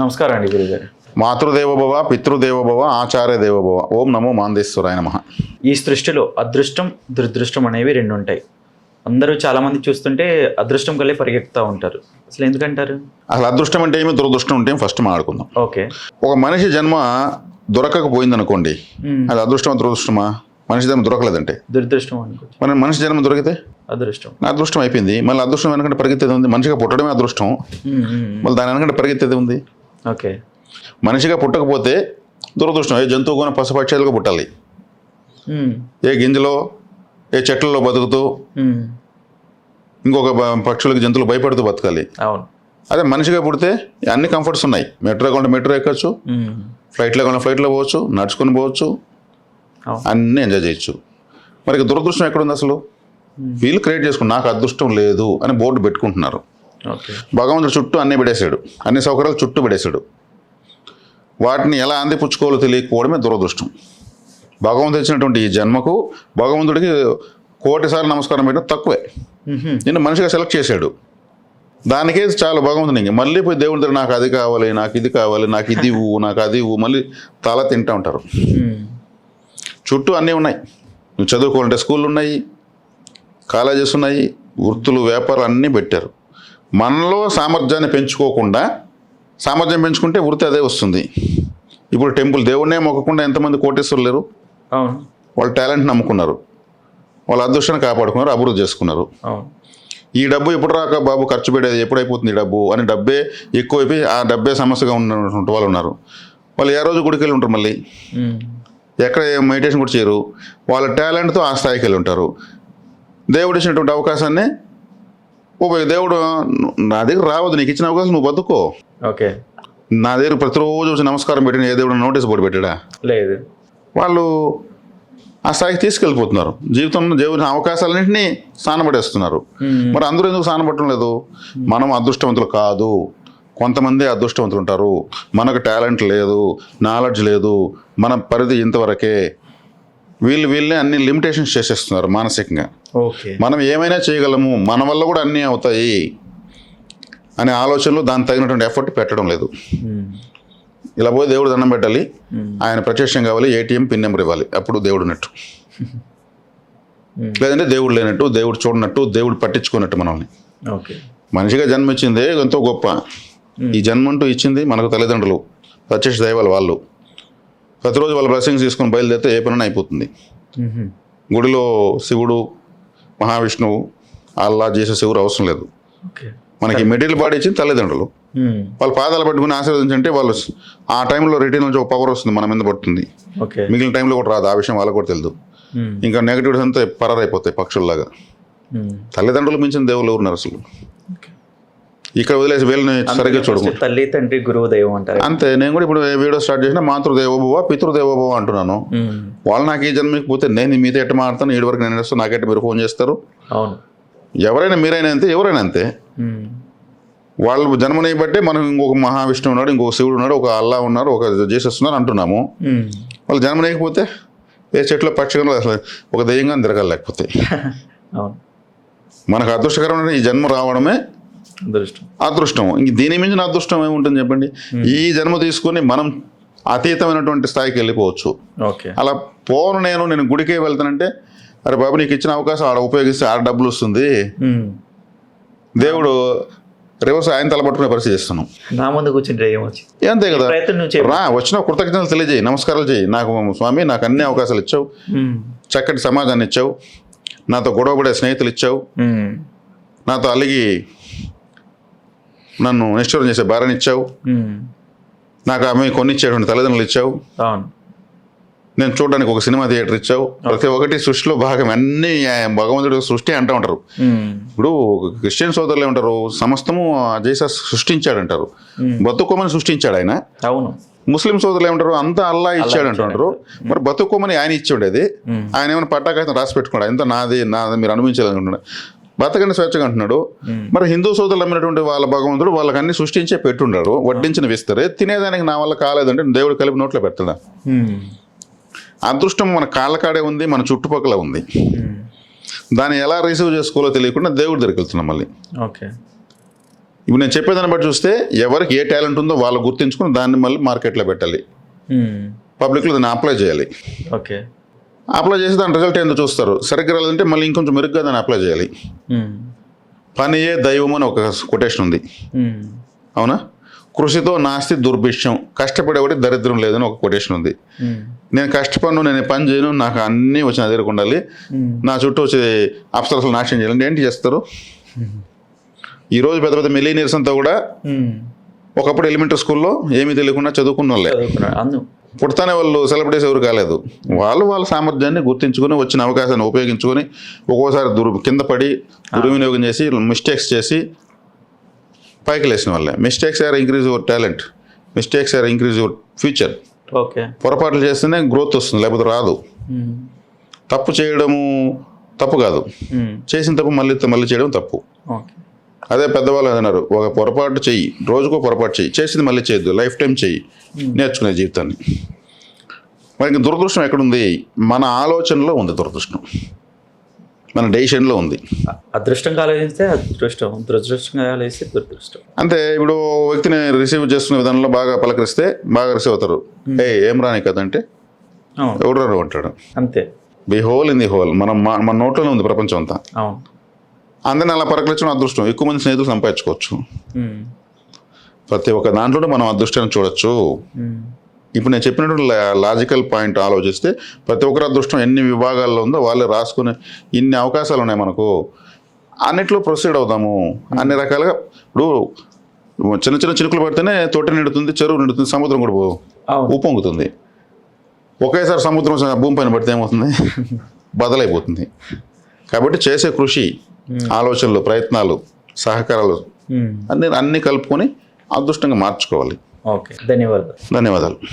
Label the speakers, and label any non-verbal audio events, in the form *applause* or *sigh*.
Speaker 1: నమస్కారం అండి గురుగారు.
Speaker 2: మాతృదేవోభవ పితృదేవోభవ ఆచార్య దేవోభవ ఓం నమో మాందేశ్వరాయ నమ.
Speaker 1: ఈ సృష్టిలో అదృష్టం దురదృష్టం అనేవి రెండు ఉంటాయి అందరూ చాలా మంది చూస్తుంటే అదృష్టం కలే పరిగెత్తుతూ ఉంటారు. అసలు ఎందుకంటారు?
Speaker 2: అసలు అదృష్టం అంటే ఏమి దురదృష్టం అంటే ఫస్ట్ మాట్లాడుకుందాం.
Speaker 1: ఓకే.
Speaker 2: ఒక మనిషి జన్మ దొరకకపోయింది అనుకోండి. అది అదృష్టం దురదృష్టమా? మనిషి జన్మ దొరకలేదంటే.
Speaker 1: దురదృష్టం అనుకోవచ్చు
Speaker 2: మన మనిషి జన్మ దొరికితే?
Speaker 1: అదృష్టం.
Speaker 2: అదృష్టం అయిపోయింది. మళ్ళీ అదృష్టం వెనకంటే పరిగెత్తేది ఉంది. మనిషిగా పుట్టడమే అదృష్టం. మళ్ళీ దాని వెనకంటే పరిగెత్తేది ఉంది.
Speaker 1: ఓకే.
Speaker 2: మనిషిగా పుట్టకపోతే దురదృష్టం. ఏ జంతువు కూడా పశుపక్షాలుగా పుట్టాలి ఏ గింజలో ఏ చెట్లలో బతుకుతూ. ఇంకొక పక్షులకి జంతువులు భయపడుతూ బతకాలి.
Speaker 1: అవును.
Speaker 2: అదే మనిషిగా పుడితే అన్ని కంఫర్ట్స్ ఉన్నాయి. మెట్రో కావాలంటే మెట్రో ఎక్కచ్చు. ఫ్లైట్లో కావాలంటే ఫ్లైట్లో పోవచ్చు. నడుచుకొని పోవచ్చు. అన్నీ ఎంజాయ్ చేయొచ్చు. మరి దురదృష్టం ఎక్కడుంది అసలు? వీళ్ళు క్రియేట్ చేసుకుని నాకు అదృష్టం లేదు అని బోర్డు పెట్టుకుంటున్నారు. భగవంతుడు చుట్టూ అన్నీ పెడేశాడు అన్ని సౌకర్యాలు చుట్టూ పెడేశాడు వాటిని ఎలా అందిపుచ్చుకోవాలో తెలియకపోవడమే దురదృష్టం. భగవంతుడు ఇచ్చినటువంటి ఈ జన్మకు భగవంతుడికి కోటిసార్లు నమస్కారం పెట్టడం తక్కువే. నిన్ను మనిషిగా సెలెక్ట్ చేశాడు. దానికే చాలు భగవంతుని ఇంక. మళ్ళీ పోయి దేవుడి దగ్గర నాకు అది కావాలి నాకు ఇది కావాలి నాకు ఇది ఇవ్వు నాకు అది ఇవ్వు మళ్ళీ తల తింటూ ఉంటారు. చుట్టూ అన్నీ ఉన్నాయి. నువ్వు చదువుకోవాలంటే స్కూళ్ళు ఉన్నాయి కాలేజెస్ ఉన్నాయి వృత్తులు వ్యాపారాలు అన్నీ పెట్టారు. మనలో సామర్థ్యాన్ని పెంచుకోకుండా సామర్థ్యం పెంచుకుంటే వృత్తి అదే వస్తుంది. ఇప్పుడు టెంపుల్ దేవుడినే మొక్కకుండా ఎంతమంది కోటేశ్వరులు లేరు? వాళ్ళ టాలెంట్ నమ్ముకున్నారు. వాళ్ళ అదృష్టాన్ని కాపాడుకున్నారు అభివృద్ధి చేసుకున్నారు. ఈ డబ్బు ఎప్పుడు రాక బాబు ఖర్చు పెట్టేది ఎప్పుడు అయిపోతుంది ఈ డబ్బు అని డబ్బే ఎక్కువైపోయి ఆ డబ్బే సమస్యగా ఉన్నటువంటి వాళ్ళు ఉన్నారు. వాళ్ళు ఏ రోజు గుడికి వెళ్ళి ఉంటారు మళ్ళీ. ఎక్కడ మెడిటేషన్ కూడా చేయరు. వాళ్ళ టాలెంట్తో ఆ స్థాయికి వెళ్ళి ఉంటారు. దేవుడు ఇచ్చినటువంటి అవకాశాన్ని ఉపయోగ దేవుడు "ను- దగ్గర రావద్దు నీకు ఇచ్చిన అవకాశం నువ్వు బతుకో.
Speaker 1: ఓకే.
Speaker 2: నా దగ్గర ప్రతిరోజు వచ్చి నమస్కారం పెట్టిన ఏ దేవుడు నోటీస్ బోర్డు పెట్టాడా?
Speaker 1: లేదు.
Speaker 2: వాళ్ళు ఆ స్థాయికి తీసుకెళ్ళిపోతున్నారు. జీవితంలో దేవుని అవకాశాలన్నింటినీ సానబడేస్తున్నారు
Speaker 1: మ్మ్.
Speaker 2: మరి అందరూ ఎందుకు సానపడటం లేదు? మనం అదృష్టవంతులు కాదు. కొంతమంది అదృష్టవంతులు ఉంటారు మనకు టాలెంట్ లేదు నాలెడ్జ్ లేదు. మన పరిధి ఇంతవరకే. వీళ్ళు వీళ్ళని అన్ని లిమిటేషన్స్ చేసేస్తున్నారు మానసికంగా. మనం ఏమైనా చేయగలము మన వల్ల కూడా అన్నీ అవుతాయి అనే ఆలోచనలు దానికి తగినటువంటి ఎఫర్ట్ పెట్టడం లేదు.
Speaker 1: మ్మ్.
Speaker 2: ఇలా పోయి దేవుడు దండం పెట్టాలి
Speaker 1: మ్మ్.
Speaker 2: ఆయన ప్రత్యక్షం కావాలి ఏటీఎం పిన్ నెంబర్ ఇవ్వాలి అప్పుడు దేవుడు ఉన్నట్టు.
Speaker 1: మ్మ్.
Speaker 2: లేదంటే దేవుడు లేనట్టు దేవుడు చూడనట్టు దేవుడు పట్టించుకున్నట్టు మనల్ని.
Speaker 1: ఓకే.
Speaker 2: మనిషిగా జన్మ ఇచ్చిందే ఎంతో గొప్ప. ఈ జన్మ అంటూ ఇచ్చింది మనకు తల్లిదండ్రులు ప్రత్యక్ష దైవాలు వాళ్ళు. ప్రతిరోజు వాళ్ళ బ్లెస్సింగ్స్ తీసుకొని బయలుదేరితే ఏ పని అయిపోతుంది. గుడిలో శివుడు మహావిష్ణువు అల్లా జీసస్ ఎవరు అవసరం లేదు మనకి మెటీరియల్ బాడీ ఇచ్చింది తల్లిదండ్రులు. వాళ్ళ పాదాలు పట్టుకుని ఆశీర్వదించంటే వాళ్ళు ఆ టైంలో రిటర్న్ నుంచి ఒక పవర్ వస్తుంది మన మీద పడుతుంది మిగిలిన టైంలో కూడా రాదు ఆ విషయం వాళ్ళకి కూడా తెలియదు. ఇంకా నెగిటివ్స్ అంతా పరారైపోతాయి పక్షుల్లాగా. తల్లిదండ్రులు మించిన దేవుళ్ళు ఎవరున్నారు అసలు. ఇక్కడ వదిలేసి వీళ్ళని సరిగ్గా చూడము.
Speaker 1: తల్లి తండ్రి గురువు దైవం అంటారు.
Speaker 2: అంతే నేను కూడా ఇప్పుడు వీడియో స్టార్ట్ చేసిన మాతృదేవోభవ పితృదేవోభవ అంటున్నాను. వాళ్ళు నాకు ఈ జన్మకి పోతే నేను మీతో ఎట్ట మాడతాను ఏడు వరకు నేను వస్తాను నాకెట్ట మీరు ఫోన్ చేస్తారు?
Speaker 1: అవును.
Speaker 2: ఎవరైనా మీరైనా అంతే ఎవరైనా అంతే. వాళ్ళు జన్మని బట్టే మనం ఇంకొక మహావిష్ణువు ఉన్నాడు ఇంకొక శివుడు ఉన్నాడు ఒక అల్లా ఉన్నారు ఒక జీసస్ ఉన్నారు అంటున్నాము. వాళ్ళు జన్మనేయకపోతే ఏ చెట్లో పక్షిగా అసలు ఒక దెయ్యంగా తిరగాలి లేకపోతే *laughs*
Speaker 1: అవును.
Speaker 2: మనకు అదృష్టకరమైన ఈ జన్మ రావడమే
Speaker 1: అదృష్టం
Speaker 2: అదృష్టం. ఇంక దీని మించిన అదృష్టం ఏముంటుంది చెప్పండి? ఈ జన్మ తీసుకొని మనం అతీతమైనటువంటి స్థాయికి వెళ్ళిపోవచ్చు.
Speaker 1: ఓకే.
Speaker 2: అలా పోను నేను నేను గుడికే వెళ్తానంటే అరే బాబు నీకు ఇచ్చిన అవకాశం ఆడ ఉపయోగిస్తే ఆడ డబ్బులు వస్తుంది.
Speaker 1: మ్మ్.
Speaker 2: దేవుడు రివర్స్ ఆయన తలపట్టుకునే పరిస్థితి చేస్తున్నాం.
Speaker 1: నా ముందు కూర్చుంటే
Speaker 2: అంతే కదా. రా వచ్చిన కృతజ్ఞతలు తెలియజేయి నమస్కారాలు చేయి. నాకు స్వామి నాకు అన్ని అవకాశాలు ఇచ్చావు.
Speaker 1: మ్మ్.
Speaker 2: చక్కటి సమాజాన్ని ఇచ్చావు. నాతో గొడవపడే స్నేహితులు ఇచ్చావు. నాతో అలిగి నన్ను నిష్ఠూరం చేసే భార్యని ఇచ్చావు. నాకు ఆమె కొనిచ్చేటువంటి తల్లిదండ్రులు ఇచ్చావు. నేను చూడడానికి ఒక సినిమా థియేటర్ ఇచ్చావు. ప్రతి ఒక్కటి సృష్టిలో భాగం అన్ని భగవంతుడి సృష్టి అంటూ ఉంటారు. ఇప్పుడు క్రిస్టియన్ సోదరులు ఏమంటారు? సమస్తము జీసస్ సృష్టించాడంటారు. బతుకోమని సృష్టించాడు ఆయన.
Speaker 1: అవును.
Speaker 2: ముస్లిం సోదరులు ఏమంటారు? అంతా అల్లా ఇచ్చాడు అంటున్నారు మరి బతుకోమని ఆయన ఇచ్చాడేది
Speaker 1: మ్మ్.
Speaker 2: ఆయన ఏమైనా పట్టాకాయతం రాసి పెట్టుకున్నాడు? ఎంత నాది నాది మీరు అనుభవించాలనుకుంటున్నాడు బతకని స్వేచ్ఛగా అంటున్నాడు. మరి హిందూ సోదరులు అమ్మినటువంటి వాళ్ళ భగవంతుడు వాళ్ళకి అన్ని సృష్టించే పెట్టుండారు. వడ్డించిన విస్తరే. తినేదానికి నా వల్ల కాలేదంటే దేవుడు కలిపి నోట్లో పెడతాడా. అదృష్టం మన కాళ్ళ కాడే ఉంది మన చుట్టుపక్కల ఉంది. దాన్ని ఎలా రిసీవ్ చేసుకోవాలో తెలియకుండా దేవుడి దగ్గరికి వెళ్తున్నాం మళ్ళీ.
Speaker 1: ఓకే.
Speaker 2: ఇప్పుడు నేను చెప్పేదాన్ని బట్టి చూస్తే ఎవరికి ఏ టాలెంట్ ఉందో వాళ్ళు గుర్తించుకుని దాన్ని మళ్ళీ మార్కెట్లో పెట్టాలి. పబ్లిక్లో దాన్ని అప్లై చేయాలి.
Speaker 1: ఓకే.
Speaker 2: అప్లై చేసి దాని రిజల్ట్ ఏందో చూస్తారు. సరిగ్గా రాలేదంటే మళ్ళీ ఇంకొంచెం మెరుగ్గా దాన్ని అప్లై చేయాలి. పనియే దైవం అని ఒక కొటేషన్ ఉంది. అవునా? కృషితో నాస్తి దుర్భిక్షం. కష్టపడేవాడి దరిద్రం లేదని ఒక కొటేషన్ ఉంది. నేను కష్టపడను నేను పని చేయను నాకు అన్నీ వచ్చి నా దగ్గరకు ఉండాలి. నా చుట్టూ వచ్చే అప్సరసలు నాశనం చేయాలి. ఏంటి చేస్తారు? ఈరోజు పెద్ద పెద్ద మిలీనియర్స్ అంతా కూడా. ఒకప్పుడు ఎలిమెంటరీ స్కూల్లో ఏమీ తెలియకుండా చదువుకున్న వాళ్ళే. పుడతానే వాళ్ళు సెలబ్రిటీస్ ఎవరు కాలేదు. వాళ్ళు వాళ్ళ సామర్థ్యాన్ని గుర్తించుకొని వచ్చిన అవకాశాన్ని ఉపయోగించుకొని ఒక్కోసారి దుర్ కింద పడి దుర్వినియోగం చేసి మిస్టేక్స్ చేసి పైకి లేచిన వాళ్ళే. Mistakes are increase your talent mistakes are increase your future
Speaker 1: okay.
Speaker 2: పొరపాట్లు చేస్తేనే గ్రోత్ వస్తుంది లేకపోతే రాదు. తప్పు చేయడము తప్పు కాదు. చేసిన తప్పు మళ్ళీ మళ్ళీ చేయడం తప్పు.
Speaker 1: ఓకే.
Speaker 2: అదే పెద్దవాళ్ళు అన్నారు ఒక పొరపాటు చెయ్యి రోజుకో పొరపాటు చెయ్యి చేసింది మళ్ళీ చేయొద్దు లైఫ్ టైం చెయ్యి నేర్చుకునే జీవితాన్ని. మరి ఇంక దురదృష్టం ఎక్కడుంది? మన ఆలోచనలో ఉంది దురదృష్టం. మన డెసిషన్లో ఉంది.
Speaker 1: అదృష్టం ఆలోచిస్తే అదృష్టం దురదృష్టంగా ఆలోచిస్తే దురదృష్టం.
Speaker 2: అంతే ఇప్పుడు వ్యక్తిని రిసీవ్ చేసుకునే విధానంలో బాగా పలకరిస్తే బాగా రిసీవ్ అవుతారు. ఏ ఏం రాని కదంటే ఎవడు రారు అంటాడు.
Speaker 1: అంతే.
Speaker 2: Be whole in the whole మనం మన నోట్లోనే ఉంది ప్రపంచం అంతా.
Speaker 1: అవును.
Speaker 2: అందరిని అలా పలకరించడం అదృష్టం. ఎక్కువ మంది స్నేహితులు సంపాదించుకోవచ్చు. ప్రతి ఒక్క దాంట్లోనే మనం అదృష్టాన్ని చూడొచ్చు. ఇప్పుడు నేను చెప్పినట్టు లాజికల్ పాయింట్ ఆలోచిస్తే ప్రతి ఒక్కరి అదృష్టం ఎన్ని విభాగాల్లో ఉందో వాళ్ళే రాసుకునే ఇన్ని అవకాశాలు ఉన్నాయి మనకు. అన్నిట్లో ప్రొసీడ్ అవుదాము. అన్ని రకాలుగా ఇప్పుడు చిన్న చిన్న చినుకులు పడితేనే తోట నిండుతుంది చెరువు నిండుతుంది సముద్రం కూడా ఉప్పొంగుతుంది. ఒకేసారి సముద్రం భూమి పైన పడితే ఏమవుతుంది? *laughs* బదలైపోతుంది. కాబట్టి చేసే కృషి ఆలోచనలు ప్రయత్నాలు సహకారాలు. అన్ని అన్ని కలుపుకొని అదృష్టంగా మార్చుకోవాలి.
Speaker 1: ఓకే. ధన్యవాదాలు.
Speaker 2: ధన్యవాదాలు.